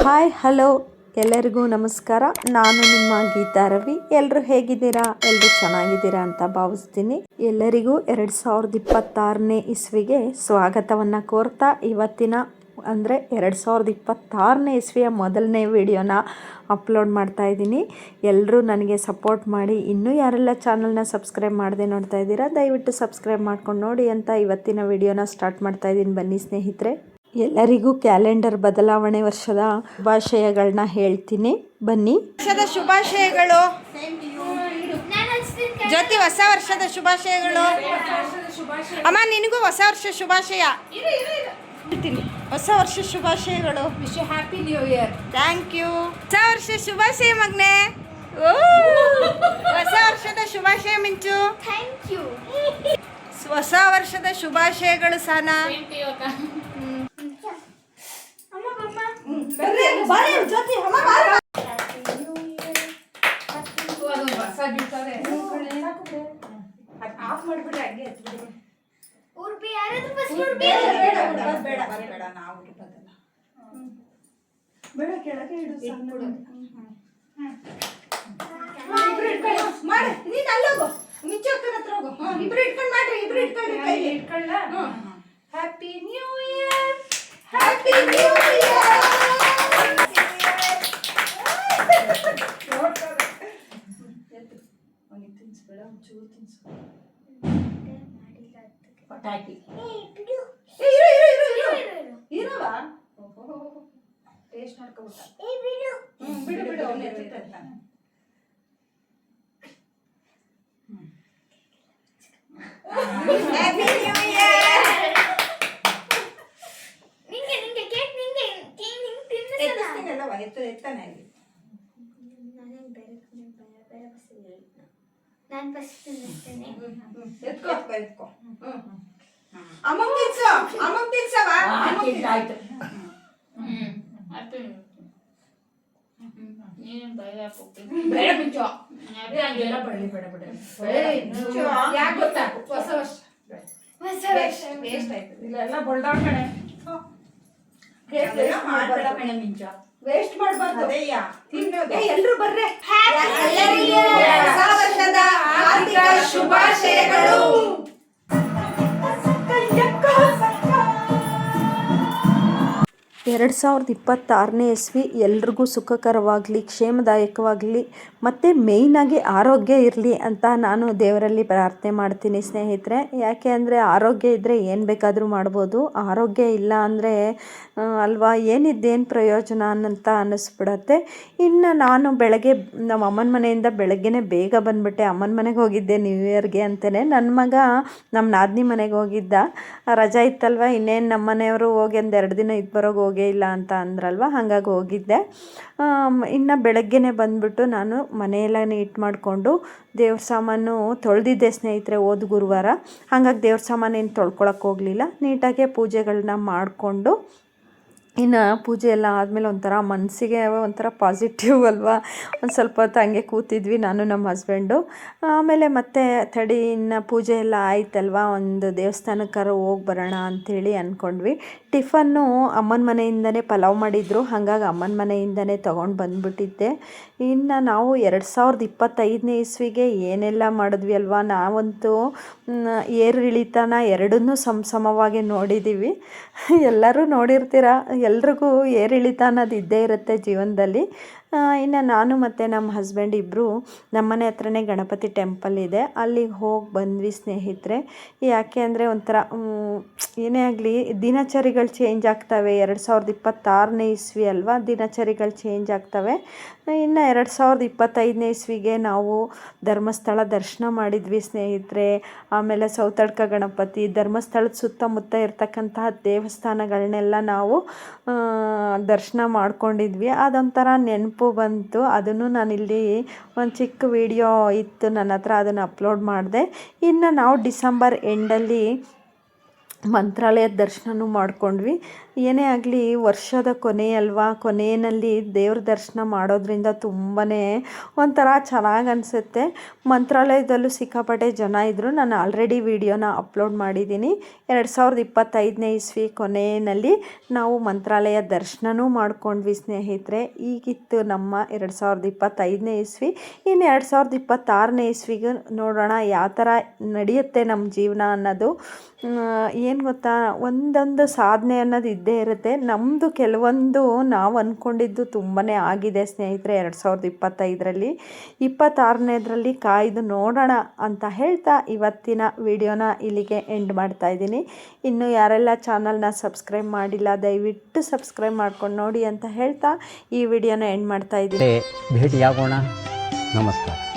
Hi, hello. ಎಲ್ಲರಿಗೂ ನಮಸ್ಕಾರ. ನಾನು ನಿಮ್ಮ ಗೀತಾ ರವಿ. ಎಲ್ಲರೂ ಹೇಗಿದ್ದೀರಾ? ಎಲ್ಲರೂ ಚೆನ್ನಾಗಿದ್ದೀರಾ ಅಂತ ಭಾವಿಸ್ತೀನಿ. ಎಲ್ಲರಿಗೂ ಎರಡು ಸಾವಿರದ ಇಪ್ಪತ್ತಾರನೇ ಇಸ್ವಿಗೆ ಸ್ವಾಗತವನ್ನು ಕೋರ್ತಾ, ಇವತ್ತಿನ ಅಂದರೆ ಎರಡು ಸಾವಿರದ ಇಪ್ಪತ್ತಾರನೇ ಇಸ್ವಿಯ ಮೊದಲನೇ ವಿಡಿಯೋನ ಅಪ್ಲೋಡ್ ಮಾಡ್ತಾ ಇದ್ದೀನಿ. ಎಲ್ಲರೂ ನನಗೆ ಸಪೋರ್ಟ್ ಮಾಡಿ. ಇನ್ನೂ ಯಾರೆಲ್ಲ ಚಾನಲ್ನ ಸಬ್ಸ್ಕ್ರೈಬ್ ಮಾಡದೆ ನೋಡ್ತಾ ಇದ್ದೀರಾ, ದಯವಿಟ್ಟು ಸಬ್ಸ್ಕ್ರೈಬ್ ಮಾಡ್ಕೊಂಡು ನೋಡಿ ಅಂತ ಇವತ್ತಿನ ವಿಡಿಯೋನ ಸ್ಟಾರ್ಟ್ ಮಾಡ್ತಾ ಇದ್ದೀನಿ. ಬನ್ನಿ ಸ್ನೇಹಿತರೆ. ಎಲ್ಲರಿಗೂ ಕ್ಯಾಲೆಂಡರ್ ಬದಲಾವಣೆ ವರ್ಷದ ಶುಭಾಶಯಗಳನ್ನ ಹೇಳ್ತೀನಿ. ಬನ್ನಿ. ವರ್ಷದ ಶುಭಾಶಯಗಳು. ಜೊತೆ ಹೊಸ ವರ್ಷದ ಶುಭಾಶಯಗಳು. ಅಮ್ಮ ನಿನಗೂ ಹೊಸ ವರ್ಷ ಶುಭಾಶಯ. ಹೇಳ್ತೀನಿ. ಹೊಸ ವರ್ಷ ಶುಭಾಶಯಗಳು. Wish happy new year thank you ಹೊಸ ವರ್ಷ ಶುಭಾಶಯ ಮಗ್ನೆ. ಹೊಸ ವರ್ಷದ ಶುಭಾಶಯ ಮಿಂಚು. ಥ್ಯಾಂಕ್ ಯು ಹೊಸ ವರ್ಷದ ಶುಭಾಶಯಗಳು ಸಾನಾ ಅಮ್ಮ ಬಮ್ಮ ಆಫ್ ಮಾಡಿಬಿಡಿ ಹಂಗೆ ಎತ್ಬಿಡಿ ಉರ್ಪಿ ಯಾರಾದ್ರೂ ಫಸ್ಟ್ ಉರ್ಪಿ ಬೇಡ ಬೇಡ ಬೇಡ. ನಾವು ಇರೋದಲ್ಲ. ಬೇಡ ಕೆಳಗೆ ಇಡು ಸಣ್ಣ. ಇಬ್ರು ಇಟ್ಕೊಳ್ಳಿ. ಮಾಡಿ ನೀನು ಅಲ್ಲೋಗು ಹತ್ರ ಹೋಗು. ಇಬ್ರು ಇಟ್ಕೊಂಡು ಮಾಡ್ರಿ ಇಬ್ರು ಇಟ್ಕೊಳ್ಳಿ. Happy new year happy new ಪಟಾಕಿ ಇರು ಇರು ಇರು ಇರು ಇರವ ಟೇಸ್ಟ್ ನೋಡ್ಕೊಬಿಟ್ಟ ಏ ಬಿಡು ಹ್ಮ್, ಬಿಡು ಬಿಡು ಅವ್ನು ಎತ್ತುತ್ತೆ. ಹ್ಯಾಪಿ ನ್ಯೂ ಇಯರ್ ನಿಂಗೆ ನಿಂಗೆ ಕೇಕ್ ನಿಂಗೆ ಕೇಕ್ ನಿಂಗೆ ತಿನ್ನಿಸಲ್ಲ ಎತ್ತಿಸ್ತೀನಲ್ಲವ ಎತ್ತು ಎತ್ತಾನೆ ಅಲ್ಲಿ ನಾನು ಬೇರೆ ಕಡೆ ಬೇರೆ ಬೇರೆ ಬಸ್ಸಲ್ಲಿ ನಾನು ಫಸ್ಟ್ ತಿನ್ನಿಸ್ತೇನೆ. ಎತ್ಕೋ ಎತ್ಕೋ ಅಮ್ಮಂಗ್ ತಿನ್ಸು ಅಮ್ಮಂಗ್ ತಿನ್ಸವ ಅಮ್ಮಂಗ್ ತಿನ್ಸು. ಆಯ್ತು. ಹ್ಮ್ ಹ್ಯಾಪಿ ನೀನು ಬೈಲ ಬೇಡ ಹಂಗೆಲ್ಲ ಬಳ್ಳಿ ಬೇಡ ಬೇಡ. ಮಿಂಚು. ಯಾಕೆ ಗೊತ್ತಾ? ಹೊಸ ವರ್ಷ. ಹೊಸ ವರ್ಷ. ವೇಸ್ಟ್ ಆಯ್ತು ಇಲ್ಲೆಲ್ಲ ಬಳ್ದಾವ್ ಕಣೆ. ಅದೆಲ್ಲ ಮಾಡ್ಬೇಡ. ಕಣೆ ಮಿಂಚು. ವೇಸ್ಟ್ ಮಾಡಬಾರ್ದು. ತಿನ್ನೋದು ಎಲ್ಲರೂ ಬರ್ರೆ. ಎಲ್ಲರಿಗೂ ಹೊಸ ವರ್ಷದ ಹಾರ್ದಿಕ ಶುಭಾಶಯಗಳು. ಎರಡು ಸಾವಿರದ ಇಪ್ಪತ್ತಾರನೇ ಇಸ್ವಿ ಎಲ್ರಿಗೂ ಸುಖಕರವಾಗಲಿ, ಕ್ಷೇಮದಾಯಕವಾಗಲಿ, ಮತ್ತು ಮೇಯ್ನಾಗಿ ಆರೋಗ್ಯ ಇರಲಿ ಅಂತ ನಾನು ದೇವರಲ್ಲಿ ಪ್ರಾರ್ಥನೆ ಮಾಡ್ತೀನಿ ಸ್ನೇಹಿತರೆ. ಯಾಕೆ ಅಂದರೆ ಆರೋಗ್ಯ ಇದ್ದರೆ ಏನು ಬೇಕಾದರೂ ಮಾಡ್ಬೋದು. ಆರೋಗ್ಯ ಇಲ್ಲ ಅಂದರೆ ಅಲ್ವಾ, ಏನಿದ್ದೇನು ಪ್ರಯೋಜನ ಅನ್ನಂತ ಅನ್ನಿಸ್ಬಿಡತ್ತೆ. ಇನ್ನು ನಾನು ಬೆಳಗ್ಗೆ, ನಮ್ಮ ಅಮ್ಮನ ಮನೆಯಿಂದ ಬೆಳಗ್ಗೆನೇ ಬೇಗ ಬಂದುಬಿಟ್ಟೆ. ಅಮ್ಮನ ಮನೆಗೆ ಹೋಗಿದ್ದೆ ನ್ಯೂ ಇಯರ್ಗೆ ಅಂತಲೇ ನನ್ನ ಮಗ ನಮ್ಮ ನಾದಿನಿ ಮನೆಗೆ ಹೋಗಿದ್ದ. ರಜಾ ಇತ್ತಲ್ವ, ಇನ್ನೇನು ನಮ್ಮ ಮನೆಯವರು ಹೋಗಿ ಒಂದು ಎರಡು ದಿನ ಇದ್ದು ಬರೋಗೆ ಹೋಗೇ ಇಲ್ಲ ಅಂತ ಅಂದ್ರಲ್ವ? ಹಾಗಾಗಿ ಹೋಗಿದ್ದೆ. ಇನ್ನು ಬೆಳಗ್ಗೆನೇ ಬಂದುಬಿಟ್ಟು ನಾನು ಮನೆಯೆಲ್ಲ ನೀಟ್ ಮಾಡಿಕೊಂಡು ದೇವ್ರ ಸಾಮಾನು ತೊಳೆದಿದ್ದೆ ಸ್ನೇಹಿತರೆ, ಹೋದ ಗುರುವಾರ. ಹಾಗಾಗಿ ದೇವ್ರ ಸಾಮಾನು ಏನು ತೊಳ್ಕೊಳಕ್ಕೆ ಹೋಗಲಿಲ್ಲ. ನೀಟಾಗೆ ಪೂಜೆಗಳನ್ನ ಮಾಡಿಕೊಂಡು ಇನ್ನು ಪೂಜೆ ಎಲ್ಲ ಆದಮೇಲೆ ಒಂಥರ ಮನಸ್ಸಿಗೆ ಒಂಥರ ಪಾಸಿಟಿವ್ ಅಲ್ವಾ? ಒಂದು ಸ್ವಲ್ಪ ಹೊತ್ತು ಹಂಗೆ ಕೂತಿದ್ವಿ ನಾನು ನಮ್ಮ ಹಸ್ಬೆಂಡು ಆಮೇಲೆ ಮತ್ತೆ ತಡಿ, ಇನ್ನು ಪೂಜೆ ಎಲ್ಲ ಆಯ್ತಲ್ವಾ? ಒಂದು ದೇವಸ್ಥಾನಕ್ಕಾರ ಹೋಗಿ ಬರೋಣ ಅಂಥೇಳಿ ಅಂದ್ಕೊಂಡ್ವಿ ಟಿಫನ್ನು ಅಮ್ಮನ ಮನೆಯಿಂದನೇ ಪಲಾವ್ ಮಾಡಿದ್ರು. ಹಾಗಾಗಿ ಅಮ್ಮನ ಮನೆಯಿಂದನೇ ತೊಗೊಂಡು ಬಂದುಬಿಟ್ಟಿದ್ದೆ. ಇನ್ನು ನಾವು ಎರಡು ಸಾವಿರದ ಇಪ್ಪತ್ತೈದನೇ ಇಸ್ವಿಗೆ ಏನೆಲ್ಲ ಮಾಡಿದ್ವಿ ಅಲ್ವಾ? ನಾವಂತೂ ಏರಿಳಿತನ ಎರಡನ್ನೂ ಸಮ ಸಮವಾಗಿ ನೋಡಿದ್ದೀವಿ ಎಲ್ಲರೂ ನೋಡಿರ್ತೀರ? ಎಲ್ರಿಗೂ ಏರಿಳಿತ ಅನ್ನೋದು ಇದ್ದೇ ಇರುತ್ತೆ ಜೀವನದಲ್ಲಿ. ಇನ್ನು ನಾನು ಮತ್ತು ನಮ್ಮ ಹಸ್ಬೆಂಡ್ ಇಬ್ಬರು ನಮ್ಮನೆ ಹತ್ರನೇ ಗಣಪತಿ ಟೆಂಪಲ್ ಇದೆ. ಅಲ್ಲಿಗೆ ಹೋಗಿ ಬಂದ್ವಿ ಸ್ನೇಹಿತರೆ. ಯಾಕೆ ಅಂದರೆ ಒಂಥರ ಏನೇ ಆಗಲಿ ದಿನಚರಿಗಳು ಚೇಂಜ್ ಆಗ್ತವೆ. ಎರಡು ಸಾವಿರದ ಇಪ್ಪತ್ತಾರನೇ ಇಸ್ವಿ ಅಲ್ವಾ ದಿನಚರಿಗಳು ಚೇಂಜ್ ಆಗ್ತವೆ. ಇನ್ನು ಎರಡು ಸಾವಿರದ ಇಪ್ಪತ್ತೈದನೇ ಇಸ್ವಿಗೆ ನಾವು ಧರ್ಮಸ್ಥಳ ದರ್ಶನ ಮಾಡಿದ್ವಿ ಸ್ನೇಹಿತರೆ. ಆಮೇಲೆ ಸೌತಡ್ಕ ಗಣಪತಿ, ಧರ್ಮಸ್ಥಳದ ಸುತ್ತಮುತ್ತ ಇರ್ತಕ್ಕಂತಹ ದೇವಸ್ಥಾನಗಳನ್ನೆಲ್ಲ ನಾವು ದರ್ಶನ ಮಾಡ್ಕೊಂಡಿದ್ವಿ. ಅದೊಂಥರ ನೆನಪು ಬಂತು, ಅದನ್ನು ನಾನಿಲ್ಲಿ ಒಂದು ಚಿಕ್ಕ ವಿಡಿಯೋ ಇತ್ತು ನನ್ನ ಹತ್ರ ಅದನ್ನು ಅಪ್ಲೋಡ್ ಮಾಡಿದೆ. ಇನ್ನು ನಾವು ಡಿಸೆಂಬರ್ ಎಂಡಲ್ಲಿ ಮಂತ್ರಾಲಯದ ದರ್ಶನನೂ ಮಾಡಿಕೊಂಡ್ವಿ. ಏನೇ ಆಗಲಿ ವರ್ಷದ ಕೊನೆ ಅಲ್ವಾ? ಕೊನೆಯಲ್ಲಿ ದೇವ್ರ ದರ್ಶನ ಮಾಡೋದ್ರಿಂದ ತುಂಬಾ ಒಂಥರ ಚೆನ್ನಾಗಿ ಅನಿಸುತ್ತೆ. ಮಂತ್ರಾಲಯದಲ್ಲೂ ಸಿಕ್ಕಾಪಟ್ಟೆ ಜನ ಇದ್ದರು ನಾನು ಆಲ್ರೆಡಿ ವಿಡಿಯೋನ ಅಪ್ಲೋಡ್ ಮಾಡಿದ್ದೀನಿ. ಎರಡು ಸಾವಿರದ ಇಪ್ಪತ್ತೈದನೇ ಇಸ್ವಿ ಕೊನೆಯಲ್ಲಿ ನಾವು ಮಂತ್ರಾಲಯ ದರ್ಶನನೂ ಮಾಡ್ಕೊಂಡ್ವಿ ಸ್ನೇಹಿತರೆ. ಈಗಿತ್ತು ನಮ್ಮ ಎರಡು ಸಾವಿರದ ಇಪ್ಪತ್ತೈದನೇ ಇಸ್ವಿ. ಇನ್ನು ಎರಡು ಸಾವಿರದ ಇಪ್ಪತ್ತಾರನೇ ಇಸ್ವಿಗೂ ನೋಡೋಣ, ಯಾವ ಥರ ನಡೆಯುತ್ತೆ ನಮ್ಮ ಜೀವನ ಅನ್ನೋದು. ಏನು ಗೊತ್ತಾ? ಒಂದೊಂದು ಸಾಧನೆ ಅನ್ನೋದು ಇದ್ದೇ ಇರುತ್ತೆ. ನಮ್ಮದು ಕೆಲವೊಂದು ನಾವು ಅಂದ್ಕೊಂಡಿದ್ದು ತುಂಬಾ ಆಗಿದೆ ಸ್ನೇಹಿತರೆ ಎರಡು ಸಾವಿರದ ಇಪ್ಪತ್ತೈದರಲ್ಲಿ. ಇಪ್ಪತ್ತಾರನೇದರಲ್ಲಿ ಕಾಯ್ದು ನೋಡೋಣ ಅಂತ ಹೇಳ್ತಾ ಇವತ್ತಿನ ವಿಡಿಯೋನ ಇಲ್ಲಿಗೆ ಎಂಡ್ ಮಾಡ್ತಾ ಇದ್ದೀನಿ. ಇನ್ನು ಯಾರೆಲ್ಲ ಚಾನಲ್ನ ಸಬ್ಸ್ಕ್ರೈಬ್ ಮಾಡಿಲ್ಲ, ದಯವಿಟ್ಟು ಸಬ್ಸ್ಕ್ರೈಬ್ ಮಾಡ್ಕೊಂಡು ನೋಡಿ ಅಂತ ಹೇಳ್ತಾ ಈ ವಿಡಿಯೋನ ಎಂಡ್ ಮಾಡ್ತಾ ಇದ್ದೀನಿ. ಭೇಟಿಯಾಗೋಣ. ನಮಸ್ಕಾರ.